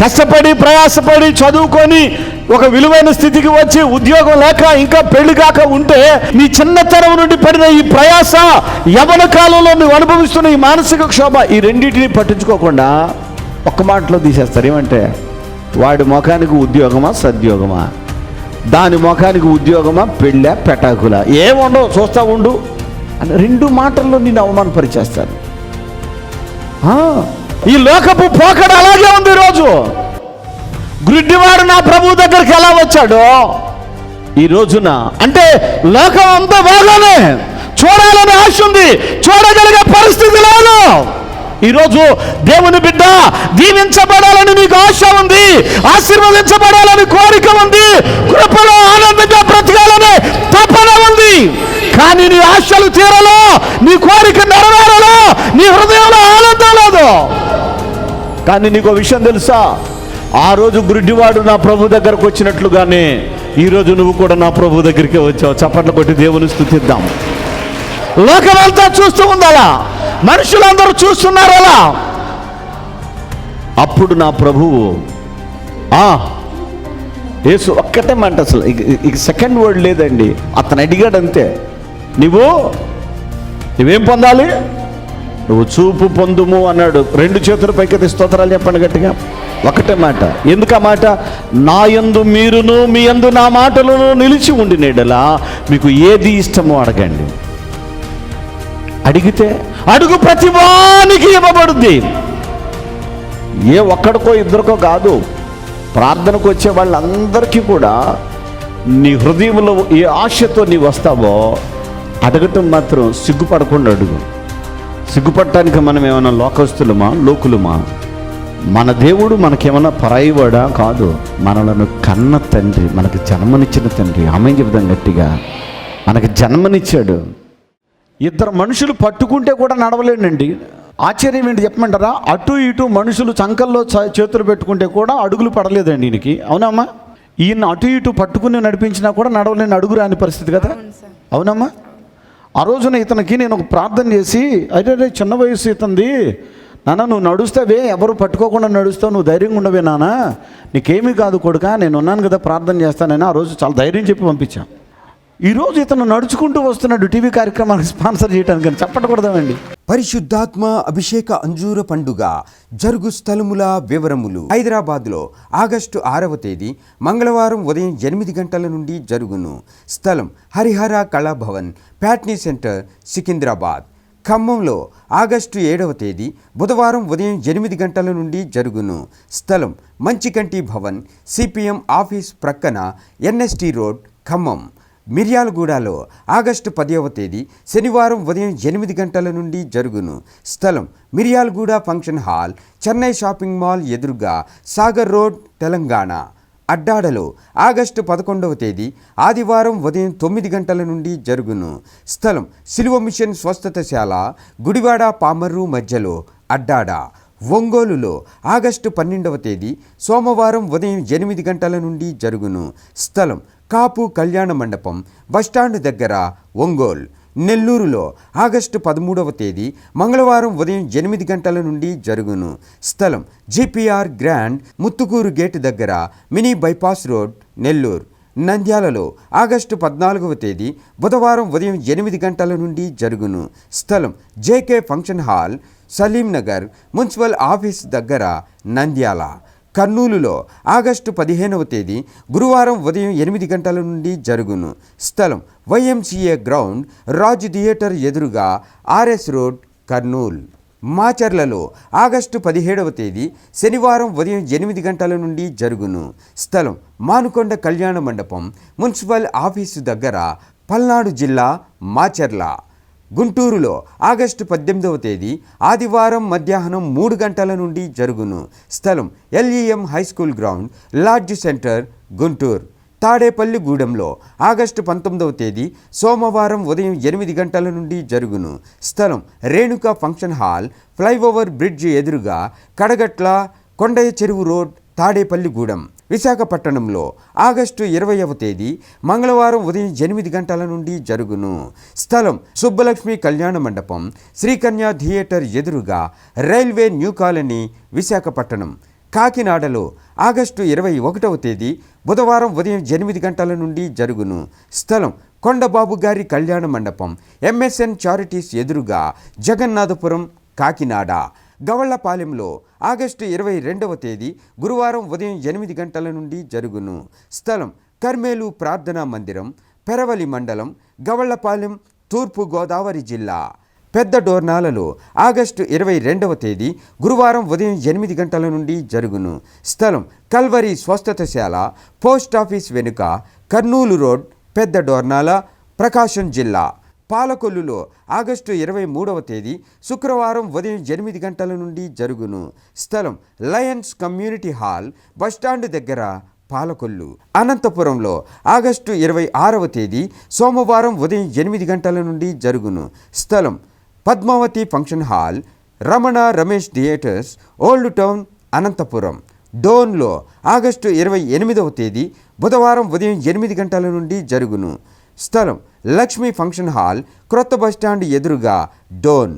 కష్టపడి ప్రయాసపడి చదువుకొని ఒక విలువైన స్థితికి వచ్చి ఉద్యోగం లేక ఇంకా పెళ్ళి కాక ఉంటే నీ చిన్నతనం నుండి పడిన ఈ ప్రయాస యవన కాలంలో నువ్వు అనుభవిస్తున్న ఈ మానసిక క్షోభ ఈ రెండింటిని పట్టించుకోకుండా ఒక్క మాటలో తీసేస్తారు. ఏమంటే వాడి ముఖానికి ఉద్యోగమా సద్యోగమా? దాని ముఖానికి ఉద్యోగమా పెళ్ళ పెటాకుల? ఏముండవు చూస్తా ఉండు. అని రెండు మాటల్లో నిన్ను అవమానపరిచేస్తాను ఆ, ఈ లోకపు పోకడ అలాగే ఉంది ఈరోజు. గుడ్డివాడు నా ప్రభు దగ్గరికి ఎలా వచ్చాడో ఈ రోజున. అంటే లోకం అంతా బాగానే చూడాలని ఆశ ఉంది. చూడగలిగే పరిస్థితి లేదు. ఈరోజు దేవుని బిడ్డ దీవించబడాలని నీకు ఆశ ఉంది. ఆశీర్వదించబడాలని కోరిక ఉంది. కృపలో ఆనందంగా బ్రతకాలని తపన ఉంది. కానీ నీ ఆశలు తీరలో నీ కోరిక నెరవేరలో నీ హృదయంలో కానీ నీకు విషయం తెలుసా? ఆ రోజు గుడ్డివాడు నా ప్రభు దగ్గరకు వచ్చినట్లుగానే ఈరోజు నువ్వు కూడా నా ప్రభు దగ్గరికి వచ్చావు. చప్పట్లు కొట్టి దేవుని స్థుతిద్దాం. లోకమంతా చూస్తూ ఉందలా మనుషులందరూ చూస్తున్నారు అలా అప్పుడు నా ప్రభువు ఆ యేసు ఒక్కటే మాట అసలు. ఇక ఇక సెకండ్ వర్డ్ లేదండి. అతను అడిగాడు అంతే నువ్వు నువ్వేం పొందాలి? నువ్వు చూపు పొందుము అన్నాడు. రెండు చేతుల పైకి స్తోత్రాలు చెప్పండి గట్టిగా. ఒకటే మాట. ఎందుకు ఆ మాట? నా యందు మీరును మీ యందు నా మాటలను నిలిచి ఉండినేడలా మీకు ఏది ఇష్టమో అడగండి. అడిగితే అడుగు ప్రతివానికి ఇవ్వబడుద్ది. ఏ ఒక్కడికో ఇద్దరికో కాదు ప్రార్థనకు వచ్చే వాళ్ళందరికీ కూడా నీ హృదయంలో ఏ ఆశతో నీ వస్తావో అడగటం మాత్రం సిగ్గుపడకుండా అడుగు. సిగ్గుపడటానికి మనం ఏమైనా లోకస్తులమా? లోకులమా? మన దేవుడు మనకేమైనా పరాయివాడా? కాదు. మనలను కన్న తండ్రి మనకు జన్మనిచ్చిన తండ్రి ఆమె చెబుదాం గట్టిగా మనకు జన్మనిచ్చాడు. ఇద్దరు మనుషులు పట్టుకుంటే కూడా నడవలేండి ఆశ్చర్యం ఏంటి చెప్పమంటారా? అటు ఇటు మనుషులు చంకల్లో చేతులు పెట్టుకుంటే కూడా అడుగులు పడలేదండి ఈయనకి. అవునమ్మా ఈయన అటు ఇటు పట్టుకుని నడిపించినా కూడా నడవలేని అడుగు రాని పరిస్థితి కదా? అవునమ్మా ఆ రోజున ఇతనికి నేను ఒక ప్రార్థన చేసి అరే రే చిన్న వయసు ఇతంది. నాన్న నువ్వు నడుస్తావే ఎవరు పట్టుకోకుండా నడుస్తావు నువ్వు ధైర్యంగా ఉండవే నాన్న. నీకేమీ కాదు కొడుక నేను ఉన్నాను కదా ప్రార్థన చేస్తానని ఆ రోజు చాలా ధైర్యం చెప్పి పంపించాను ఈరోజు ఇతను నడుచుకుంటూ వస్తున్నాడు టీవీ కార్యక్రమానికి స్పాన్సర్ చేయడానికి చెప్పకూడదామండి. పరిశుద్ధాత్మ అభిషేక అంజూర పండుగ జరుగు స్థలముల వివరములు. హైదరాబాద్లో ఆగస్టు ఆరవ తేదీ మంగళవారం ఉదయం ఎనిమిది గంటల నుండి జరుగును. స్థలం హరిహర కళాభవన్ ప్యాట్నీ సెంటర్ సికింద్రాబాద్. ఖమ్మంలో ఆగస్టు ఏడవ తేదీ బుధవారం ఉదయం ఎనిమిది గంటల నుండి జరుగును. స్థలం మంచికంటి భవన్ సిపిఎం ఆఫీస్ ప్రక్కన ఎన్ఎస్టి రోడ్ ఖమ్మం. మిర్యాలగూడలో ఆగస్టు పదవ తేదీ శనివారం ఉదయం ఎనిమిది గంటల నుండి జరుగును. స్థలం Miryalaguda function hall Chennai shopping mall ఎదురుగా సాగర్ రోడ్ తెలంగాణ. అడ్డాడలో ఆగస్టు పదకొండవ తేదీ ఆదివారం ఉదయం తొమ్మిది గంటల నుండి జరుగును. స్థలం సిలువ మిషన్ స్వస్థతశాల గుడివాడ పామర్రు మధ్యలో అడ్డాడ. ఒంగోలులో ఆగస్టు పన్నెండవ తేదీ సోమవారం ఉదయం ఎనిమిది గంటల నుండి జరుగును. స్థలం కాపు కళ్యాణ మండపం బస్టాండ్ దగ్గర ఒంగోల్. నెల్లూరులో ఆగస్టు పదమూడవ తేదీ మంగళవారం ఉదయం ఎనిమిది గంటల నుండి జరుగును. స్థలం జిపిఆర్ గ్రాండ్ ముత్తుకూరు గేట్ దగ్గర మినీ బైపాస్ రోడ్ నెల్లూరు. నంద్యాలలో ఆగస్టు పద్నాలుగవ తేదీ బుధవారం ఉదయం ఎనిమిది గంటల నుండి జరుగును. స్థలం JK function hall Salimnagar municipal office దగ్గర నంద్యాల కర్నూలులో ఆగస్టు పదిహేనవ తేదీ గురువారం ఉదయం ఎనిమిది గంటల నుండి జరుగును. స్థలం వైఎంసీఏ గ్రౌండ్ రాజ్ థియేటర్ ఎదురుగా ఆర్ఎస్ రోడ్ కర్నూల్. మాచర్లలో ఆగస్టు పదిహేడవ తేదీ శనివారం ఉదయం ఎనిమిది గంటల నుండి జరుగును. స్థలం మానుకొండ కళ్యాణ మండపం మున్సిపల్ ఆఫీసు దగ్గర పల్నాడు జిల్లా మాచర్ల. గుంటూరులో ఆగస్టు పద్దెనిమిదవ తేదీ ఆదివారం మధ్యాహ్నం మూడు గంటల నుండి జరుగును. స్థలం LEM high school ground lodge centre Guntur. Tadepalli గూడెంలో ఆగస్టు పంతొమ్మిదవ తేదీ సోమవారం ఉదయం ఎనిమిది గంటల నుండి జరుగును. స్థలం Renuka function hall flyover bridge ఎదురుగా కడగట్ల కొండయ్య చెరువు రోడ్ తాడేపల్లిగూడెం విశాఖపట్నంలో ఆగస్టు ఇరవైవ తేదీ మంగళవారం ఉదయం ఎనిమిది గంటల నుండి జరుగును. స్థలం సుబ్బలక్ష్మి కళ్యాణ మండపం శ్రీకన్య థియేటర్ ఎదురుగా రైల్వే న్యూ కాలనీ విశాఖపట్నం. కాకినాడలో ఆగస్టు ఇరవై ఒకటవ తేదీ బుధవారం ఉదయం ఎనిమిది గంటల నుండి జరుగును. స్థలం కొండబాబు గారి కళ్యాణ మండపం ఎంఎస్ఎన్ చారిటీస్ ఎదురుగా జగన్నాథపురం కాకినాడ. గవళ్ళపాలెంలో ఆగస్టు ఇరవై రెండవ తేదీ గురువారం ఉదయం ఎనిమిది గంటల నుండి జరుగును. స్థలం కర్మేలు ప్రార్థనా మందిరం పెరవలి మండలం గవళ్ళపాలెం తూర్పు గోదావరి జిల్లా. పెద్ద డోర్నాలలో ఆగస్టు ఇరవై రెండవ తేదీ గురువారం ఉదయం ఎనిమిది గంటల నుండి జరుగును. స్థలం కల్వరి స్వస్థతశాల పోస్ట్ ఆఫీస్ వెనుక కర్నూలు రోడ్ పెద్ద డోర్నాల ప్రకాశం జిల్లా. పాలకొల్లులో ఆగస్టు ఇరవై మూడవ తేదీ శుక్రవారం ఉదయం ఎనిమిది గంటల నుండి జరుగును. స్థలం లయన్స్ కమ్యూనిటీ హాల్ బస్టాండ్ దగ్గర పాలకొల్లు. అనంతపురంలో ఆగస్టు ఇరవై ఆరవ తేదీ సోమవారం ఉదయం ఎనిమిది గంటల నుండి జరుగును. స్థలం Padmavathi function hall Ramana Ramesh theatres old town Anantapur. డోన్లో August ఇరవై ఎనిమిదవ తేదీ బుధవారం ఉదయం ఎనిమిది గంటల నుండి జరుగును. స్థలం లక్ష్మీ ఫంక్షన్ హాల్ క్రొత్త బస్టాండ్ ఎదురుగా డోన్.